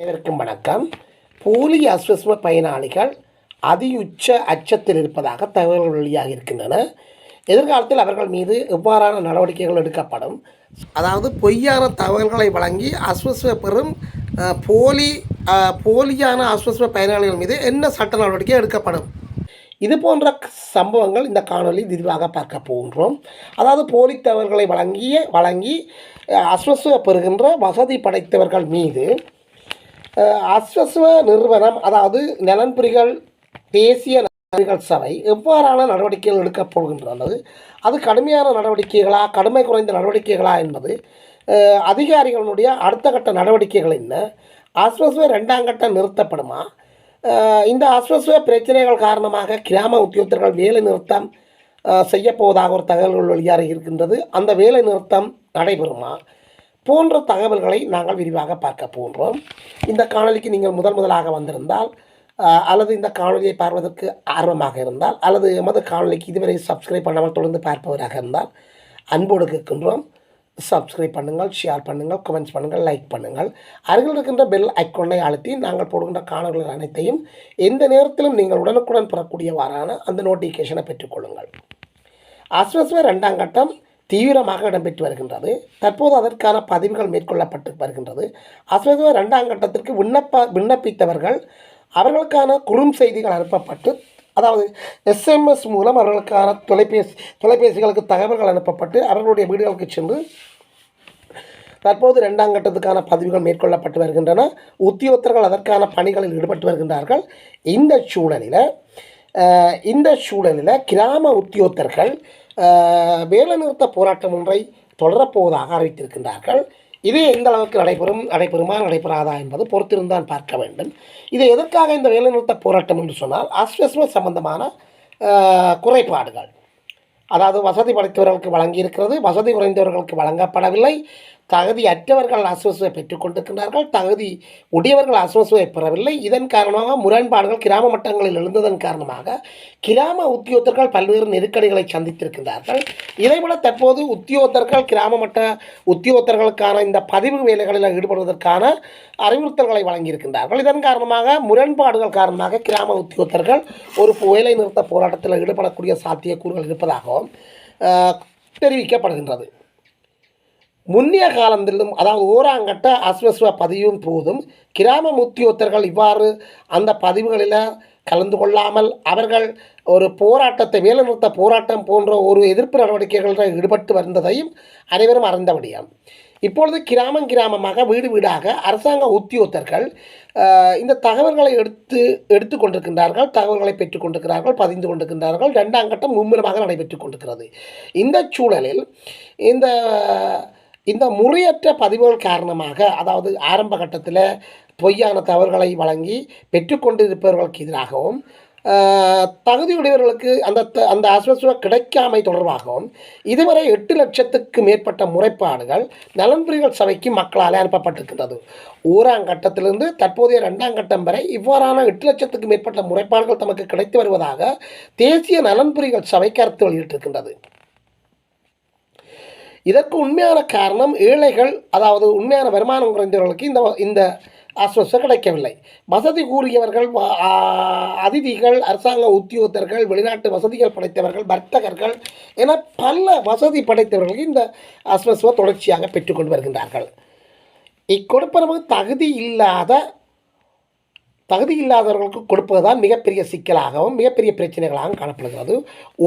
அனைவருக்கும் வணக்கம். போலி அஸ்வஸ்ம பயனாளிகள் அதியுச்ச அச்சத்தில் இருப்பதாக தகவல்கள் வெளியாக இருக்கின்றன. எதிர்காலத்தில் அவர்கள் மீது எவ்வாறான நடவடிக்கைகள் எடுக்கப்படும்? அதாவது பொய்யான தகவல்களை வழங்கி அஸ்வஸ்வ பெறும் போலி போலியான அஸ்வஸ்ம பயனாளிகள் மீது என்ன சட்ட நடவடிக்கை எடுக்கப்படும்? இது போன்ற சம்பவங்கள் இந்த காணொலி விரிவாக பார்க்க போகின்றோம். அதாவது போலி தகவல்களை வழங்கிய வழங்கி அஸ்வஸ்வ பெறுகின்ற வசதி படைத்தவர்கள் மீது அஸ்வஸ்வ நிறுவனம் அதாவது நலன்புரிகள் தேசிய நலன்புரிகள் சபை எவ்வாறான நடவடிக்கைகள் எடுக்கப் போகின்றது அது கடுமையான நடவடிக்கைகளா கடுமை குறைந்த நடவடிக்கைகளா என்பது அதிகாரிகளுடைய அடுத்த கட்ட நடவடிக்கைகள் என்ன? அஸ்வஸ்வ ரெண்டாம் கட்டம் நிறுத்தப்படுமா? இந்த அஸ்வஸ்வ பிரச்சனைகள் காரணமாக கிராம உத்தியோகத்தர்கள் வேலை நிறுத்தம் செய்யப்போவதாக ஒரு தகவல்கள் வெளியாக இருக்கின்றது. அந்த வேலை நிறுத்தம் நடைபெறுமா? போன்ற தகவல்களை நாங்கள் விரிவாக பார்க்க போன்றோம். இந்த காணொளிக்கு நீங்கள் முதல் முதலாக வந்திருந்தால் அல்லது இந்த காணொலியை பார்ப்பதற்கு ஆர்வமாக இருந்தால் அல்லது எமது காணொலிக்கு இதுவரை சப்ஸ்கிரைப் பண்ணாமல் தொடர்ந்து பார்ப்பவராக இருந்தால் அன்போடு கேட்கின்றோம். சப்ஸ்கிரைப் பண்ணுங்கள் ஷேர் பண்ணுங்கள் கமெண்ட்ஸ் பண்ணுங்கள் லைக் பண்ணுங்கள். அருகில் இருக்கின்ற பெல் ஐக்கோனை அழுத்தி நாங்கள் போடுகின்ற காணொலிகள் அனைத்தையும் எந்த நேரத்திலும் நீங்கள் உடனுக்குடன் பெறக்கூடியவாறான அந்த நோட்டிஃபிகேஷனை பெற்றுக்கொள்ளுங்கள். அஸ்வஸ்வ ரெண்டாம் கட்டம் தீவிரமாக இடம்பெற்று வருகின்றது. தற்போது அதற்கான பதிவுகள் மேற்கொள்ளப்பட்டு வருகின்றது. அஸ்வஸ்வ ரெண்டாம் கட்டத்திற்கு விண்ணப்ப விண்ணப்பித்தவர்கள் அவர்களுக்கான குறும் செய்திகள் அனுப்பப்பட்டு அதாவது எஸ்எம்எஸ் மூலம் அவர்களுக்கான தொலைபேசி தொலைபேசிகளுக்கு தகவல்கள் அனுப்பப்பட்டு அவர்களுடைய வீடுகளுக்கு சென்று தற்போது ரெண்டாம் கட்டத்துக்கான பதிவுகள் மேற்கொள்ளப்பட்டு வருகின்றன. உத்தியோகத்தர்கள் அதற்கான பணிகளில் ஈடுபட்டு வருகின்றார்கள். இந்த சூழலில் இந்த சூழலில் கிராம உத்தியோகத்தர்கள் வேலைநிறுத்த போராட்டம் ஒன்றை தொடரப்போவதாக அறிவித்திருக்கின்றார்கள் இது எந்த அளவுக்கு நடைபெறும் நடைபெறுமா நடைபெறாதா என்பது பொறுத்திருந்தான் பார்க்க வேண்டும். இது எதற்காக இந்த வேலைநிறுத்த போராட்டம் என்று சொன்னால் அஸ்வஸ்ம சம்பந்தமான குறைபாடுகள். அதாவது வசதி படைத்தவர்களுக்கு வழங்கியிருக்கிறது வசதி குறைந்தவர்களுக்கு வழங்கப்படவில்லை. தகுதி அற்றவர்கள் அசுவசுவை பெற்றுக்கொண்டிருக்கின்றார்கள் தகுதி உடையவர்கள் அஸ்வசுவை பெறவில்லை. இதன் காரணமாக முரண்பாடுகள் கிராம மட்டங்களில் எழுந்ததன் காரணமாக கிராம உத்தியோகத்தர்கள் பல்வேறு நெருக்கடிகளை சந்தித்திருக்கின்றார்கள். இதைவிட தற்போது உத்தியோகத்தர்கள் கிராம மட்ட உத்தியோகத்தர்களுக்கான இந்த பதிவு வேலைகளில் ஈடுபடுவதற்கான அறிவுறுத்தல்களை வழங்கியிருக்கின்றார்கள். இதன் காரணமாக முரண்பாடுகள் காரணமாக கிராம உத்தியோகத்தர்கள் ஒரு வேலை நிறுத்த போராட்டத்தில் ஈடுபடக்கூடிய சாத்தியக்கூறுகள் இருப்பதாகவும் தெரிவிக்கப்படுகின்றது. முன்னிய காலத்திலும் அதாவது ஓராங்கட்ட அஸ்வஸ்வ பதிவும் போதும் கிராம முத்தியோத்தர்கள் இவ்வாறு அந்த பதிவுகளில் கலந்து கொள்ளாமல் அவர்கள் ஒரு போராட்டத்தை வேலைநிறுத்த போராட்டம் போன்ற ஒரு எதிர்ப்பு நடவடிக்கைகளில் ஈடுபட்டு வந்ததையும் அனைவரும் அறிந்தபடியாம் இப்பொழுது கிராமம் கிராமமாக வீடு வீடாக அரசாங்க உத்தியோகத்தர்கள் இந்த தகவல்களை எடுத்து எடுத்து கொண்டிருக்கின்றார்கள் தகவல்களை பெற்றுக் கொண்டிருக்கிறார்கள் பதிந்து கொண்டிருக்கின்றார்கள். ரெண்டாம் கட்டம் மும்முரமாக நடைபெற்றுக் கொண்டிருக்கிறது. இந்த சூழலில் இந்த இந்த முறையற்ற பதிவுகள் காரணமாக அதாவது ஆரம்ப கட்டத்தில் பொய்யான தவறுகளை வழங்கி பெற்றுக்கொண்டிருப்பவர்களுக்கு எதிராகவும் தகுதியுடையவர்களுக்கு அந்த த- அந்த அஸ்வஸ்வ கிடைக்காமை தொடர்பாகவும் இதுவரை எட்டு லட்சத்துக்கு மேற்பட்ட முறைப்பாடுகள் நலன்புரிகள் சபைக்கு மக்களால் அனுப்பப்பட்டிருக்கின்றது. ஓராம் கட்டத்திலிருந்து தற்போதைய ரெண்டாம் கட்டம் வரை இவ்வாறான எட்டு லட்சத்துக்கு மேற்பட்ட முறைப்பாடுகள் தமக்கு கிடைத்து வருவதாக தேசிய நலன்புரிகள் சபை கருத்து வெளியிட்டிருக்கின்றது. இதற்கு உண்மையான காரணம் ஏழைகள் அதாவது உண்மையான வருமானம் குறைந்தவர்களுக்கு இந்த இந்த ஆஸ்வசம் கிடைக்கவில்லை. வசதி கூறியவர்கள் அதிதிகள் அரசாங்க உத்தியோகத்தர்கள் வெளிநாட்டு வசதிகள் படைத்தவர்கள் வர்த்தகர்கள் என பல வசதி படைத்தவர்களுக்கு இந்த ஆஸ்வசுவ தொடர்ச்சியாக பெற்றுக்கொண்டு வருகின்றார்கள். இக்கொடுப்பனவு தகுதி இல்லாத தகுதி இல்லாதவர்களுக்கு கொடுப்பதுதான் மிகப்பெரிய சிக்கலாகவும் மிகப்பெரிய பிரச்சனைகளாகவும் காணப்படுகிறது.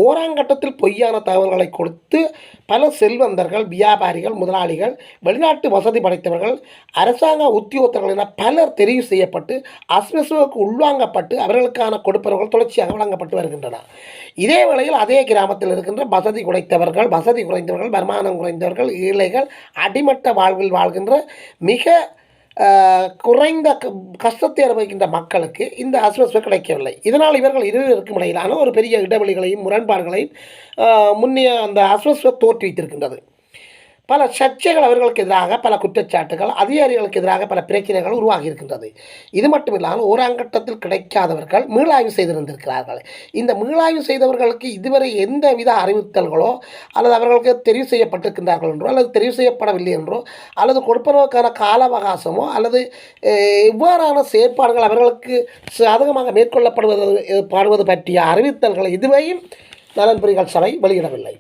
ஓராங்கட்டத்தில் பொய்யான தகவல்களை கொடுத்து பல செல்வந்தர்கள் வியாபாரிகள் முதலாளிகள் வெளிநாட்டு வசதி படைத்தவர்கள் அரசாங்க உத்தியோகத்தர்கள் என பலர் தெரிவு செய்யப்பட்டு அஸ்வசுவுக்கு உள்வாங்கப்பட்டு அவர்களுக்கான கொடுப்பவர்கள் தொடர்ச்சியாக வழங்கப்பட்டு வருகின்றன இதே வேளையில் அதே கிராமத்தில் இருக்கின்ற வசதி குறைத்தவர்கள் வசதி குறைந்தவர்கள் வருமானம் குறைந்தவர்கள் ஏழைகள் அடிமட்ட வாழ்வில் வாழ்கின்ற மிக குறைந்த க- கஷ்டத்தை அனுபவிக்கின்ற மக்களுக்கு இந்த அஸ்வஸ்வ கிடைக்கவில்லை. இதனால் இவர்கள் இருவருக்கும் இடையிலான ஒரு பெரிய இடைவெளிகளையும் முரண்பாடுகளையும் முன்னே முன்னைய அந்த அஸ்வஸ்வ தோற்றுவித்திருக்கின்றது. பல சர்ச்சைகள் அவர்களுக்கு எதிராக பல குற்றச்சாட்டுகள் அதிகாரிகளுக்கு எதிராக பல பிரச்சனைகள் உருவாகி இருக்கின்றது இது மட்டும் இல்லாமல் ஓராங்கட்டத்தில் கிடைக்காதவர்கள் மீளாய்வு செய்திருந்திருக்கிறார்கள். இந்த மீளாய்வு செய்தவர்களுக்கு இதுவரை எந்த வித அறிவித்தல்களோ அல்லது அவர்களுக்கு தெரிவு செய்யப்பட்டிருக்கின்றார்கள் என்றோ அல்லது தெரிவு செய்யப்படவில்லை என்றோ அல்லது கொடுப்பதற்கான கால அவகாசமோ அல்லது இவ்வாறான செயற்பாடுகள் அவர்களுக்கு சாதகமாக மேற்கொள்ளப்படுவது பாடுவது பற்றிய அறிவித்தல்களை இதுவரையும் நலன்புரிகள் சபை வெளியிடவில்லை.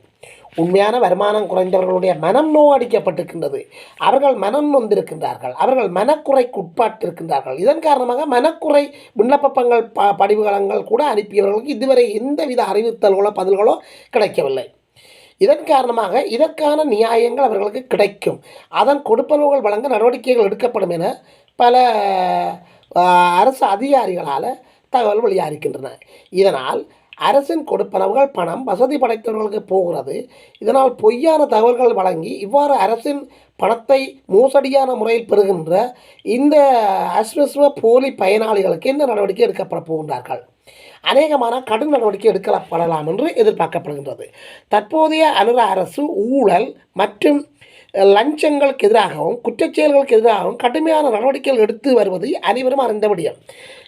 உண்மையான வருமானம் குறைந்தவர்களுடைய மனம் நோவடிக்கப்பட்டிருக்கின்றது அவர்கள் மனம் நொந்திருக்கின்றார்கள். அவர்கள் மனக்குறைக்கு உட்பாட்டிருக்கின்றார்கள். இதன் காரணமாக மனக்குறை விண்ணப்பங்கள் ப படிவுகளங்கள் கூட அனுப்பியவர்களுக்கு இதுவரை எந்தவித அறிவித்தல்களோ பதில்களோ கிடைக்கவில்லை. இதன் காரணமாக இதற்கான நியாயங்கள் அவர்களுக்கு கிடைக்கும். அதன் கொடுப்பனவுகள் வழங்க நடவடிக்கைகள் எடுக்கப்படும் என பல அரசு அதிகாரிகளால் தகவல் வெளியாகின்றன இதனால் அரசின் கொடுப்பனவுகள் பணம் வசதி படைத்தவர்களுக்கு போகிறது. இதனால் பொய்யான தகவல்கள் வழங்கி இவ்வாறு அரசின் பணத்தை மோசடியான முறையில் பெறுகின்ற இந்த அஸ்வஸ்வ போலி பயனாளிகளுக்கு என்ன நடவடிக்கை எடுக்கப்பட போகின்றார்கள்? அநேகமான கடும் நடவடிக்கை எடுக்கப்படலாம் என்று எதிர்பார்க்கப்படுகின்றது. தற்போதைய அனுர அரசு ஊழல் மற்றும் லஞ்சங்களுக்கு எதிராகவும் குற்றச்செயல்களுக்கு எதிராகவும் கடுமையான நடவடிக்கைகள் எடுத்து வருவது அனைவரும் அறிந்த முடியும்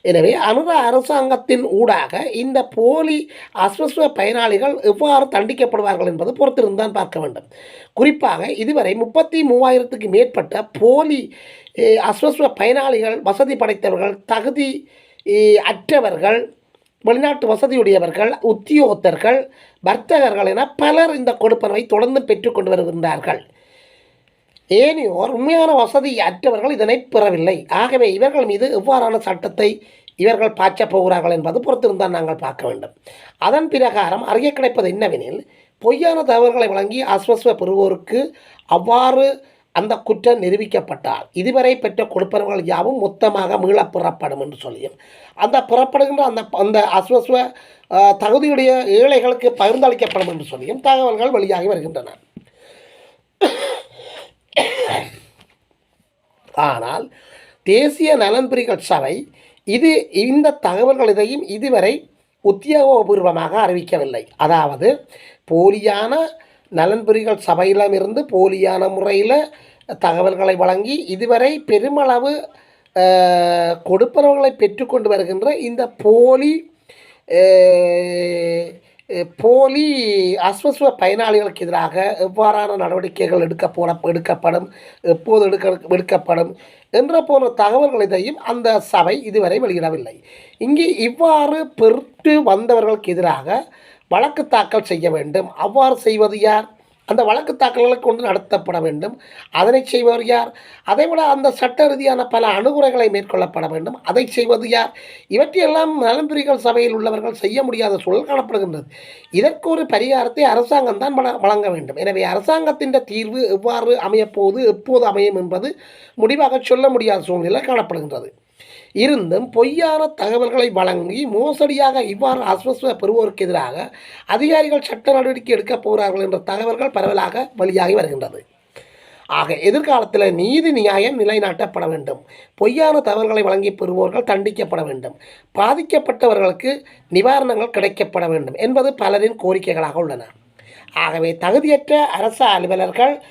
எனவே அனுர அரசாங்கத்தின் ஊடாக இந்த போலி அஸ்வஸ்வ பயனாளிகள் எவ்வாறு தண்டிக்கப்படுவார்கள் என்பது பொறுத்திருந்தான் பார்க்க வேண்டும். குறிப்பாக இதுவரை முப்பத்தி மூவாயிரத்துக்கு மேற்பட்ட போலி அஸ்வஸ்வ பயனாளிகள் வசதி படைத்தவர்கள் தகுதி அற்றவர்கள் வெளிநாட்டு வசதியுடையவர்கள் உத்தியோகத்தர்கள் வர்த்தகர்கள் என பலர் இந்த கொடுப்பனவை தொடர்ந்து பெற்றுக்கொண்டு வருகின்றார்கள். ஏனையோர் உண்மையான வசதி அற்றவர்கள் இதனை பெறவில்லை. ஆகவே இவர்கள் மீது எவ்வாறான சட்டத்தை இவர்கள் பாய்ச்சப் போகிறார்கள் என்பது பொறுத்திருந்தால் நாங்கள் பார்க்க வேண்டும். அதன் பிரகாரம் அறிய கிடைப்பது என்னவெனில் பொய்யான தகவல்களை வழங்கி அஸ்வஸ்வ பெறுவோருக்கு அவ்வாறு அந்த குற்றம் நிரூபிக்கப்பட்டால் இதுவரை பெற்ற கொடுப்பனவுகள் யாவும் மொத்தமாக மீளப் புறப்படும் என்று சொல்லியும் அந்த புறப்படுகின்ற அந்த அந்த அஸ்வஸ்வ தகுதியுடைய ஏழைகளுக்கு பகிர்ந்தளிக்கப்படும் என்று சொல்லியும் தகவல்கள் வெளியாகி வருகின்றன. ஆனால் தேசிய நலன்புரிகள் சபை இது இந்த தகவல்கள் இதையும் இதுவரை உத்தியோகபூர்வமாக அறிவிக்கவில்லை. அதாவது போலியான நலன்புரிகள் சபையிடமிருந்து போலியான முறையில் தகவல்களை வழங்கி இதுவரை பெருமளவு கொடுப்பனவர்களை கொடுப்பனவுகளை பெற்றுக்கொண்டு வருகின்ற இந்த போலி போலி அஸ்வஸ்வ பயனாளிகளுக்கு எதிராக எவ்வாறான நடவடிக்கைகள் எடுக்க எடுக்கப்படும் எப்போது எடுக்க எடுக்கப்படும் என்ற போன்ற தகவல்கள் இதையும் அந்த சபை இதுவரை வெளியிடவில்லை. இங்கே இவ்வாறு பெற்று வந்தவர்களுக்கு எதிராக வழக்கு தாக்கல் செய்ய வேண்டும். அவ்வாறு செய்வது யார்? அந்த வழக்கு தாக்கல்களை கொண்டு நடத்தப்பட வேண்டும். அதனை செய்வர் யார்? அதைவிட அந்த சட்ட ரீதியான பல அணுகுறைகளை மேற்கொள்ளப்பட வேண்டும். அதை செய்வது யார்? இவற்றையெல்லாம் நலன்புரிகள் சபையில் உள்ளவர்கள் செய்ய முடியாத சூழல் காணப்படுகின்றது. இதற்கு ஒரு பரிகாரத்தை அரசாங்கம் தான் வழங்க வேண்டும். எனவே அரசாங்கத்தின் தீர்வு எவ்வாறு அமையப்போது எப்போது அமையும் என்பது முடிவாக சொல்ல முடியாத சூழ்நிலை காணப்படுகின்றது. இருந்தும் பொய்யான தகவல்களை வழங்கி மோசடியாக இவ்வாறு அஸ்வஸ்வ பெறுவோருக்கு எதிராக அதிகாரிகள் சட்ட நடவடிக்கை எடுக்கப் போகிறார்கள் என்ற தகவல்கள் பரவலாக வெளியாகி வருகின்றது. ஆக எதிர்காலத்தில் நீதி நியாயம் நிலைநாட்டப்பட வேண்டும். பொய்யான தகவல்களை வழங்கி பெறுவோர்கள் தண்டிக்கப்பட வேண்டும். பாதிக்கப்பட்டவர்களுக்கு நிவாரணங்கள் கிடைக்கப்பட வேண்டும் என்பது பலரின் கோரிக்கைகளாக உள்ளன. ஆகவே தகுதியற்ற அரச அலுவலர்கள்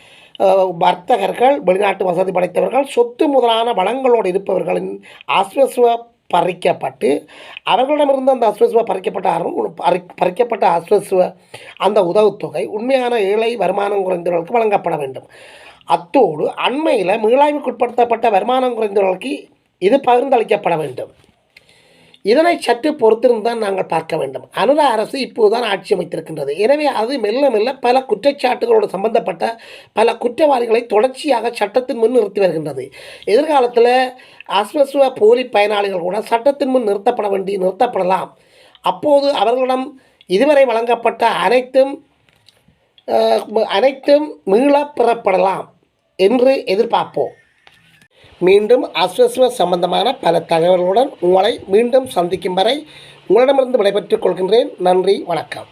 வர்த்தகர்கள் வெளிநாட்டு வசதி படைத்தவர்கள் சொத்து முதலான வளங்களோடு இருப்பவர்களின் ஆஸ்வஸ்வ பறிக்கப்பட்டு அவர்களிடமிருந்து அந்த அஸ்வஸ்வ பறிக்கப்பட்ட அரு- பறிக்கப்பட்ட அஸ்வஸ்வ அந்த உதவுத்தொகை உண்மையான ஏழை வருமானம் குறைந்தவர்களுக்கு வழங்கப்பட வேண்டும். அத்தோடு அண்மையில் மீளாய்வுக்குட்படுத்தப்பட்ட வருமானம் குறைந்தவர்களுக்கு இது பகிர்ந்தளிக்கப்பட வேண்டும். இதனை சற்று பொறுத்திருந்தான் நாங்கள் பார்க்க வேண்டும். அனுர அரசு இப்போதுதான் ஆட்சி அமைத்திருக்கின்றது. எனவே அது மெல்ல மெல்ல பல குற்றச்சாட்டுகளோடு சம்பந்தப்பட்ட பல குற்றவாளிகளை தொடர்ச்சியாக சட்டத்தின் முன் நிறுத்தி வருகின்றது. எதிர்காலத்தில் அஸ்வஸ்வ போலி பயனாளிகள் கூட சட்டத்தின் முன் நிறுத்தப்பட வேண்டி நிறுத்தப்படலாம். அப்போது அவர்களிடம் இதுவரை வழங்கப்பட்ட அனைத்தும் அனைத்தும் மீளப் பெறப்படலாம் என்று எதிர்பார்ப்போம். மீண்டும் அஸ்வஸ்வ சம்பந்தமான பல தகவல்களுடன் உங்களை மீண்டும் சந்திக்கும் வரை உங்களிடமிருந்து விடைபெற்றுக் கொள்கின்றேன். நன்றி வணக்கம்.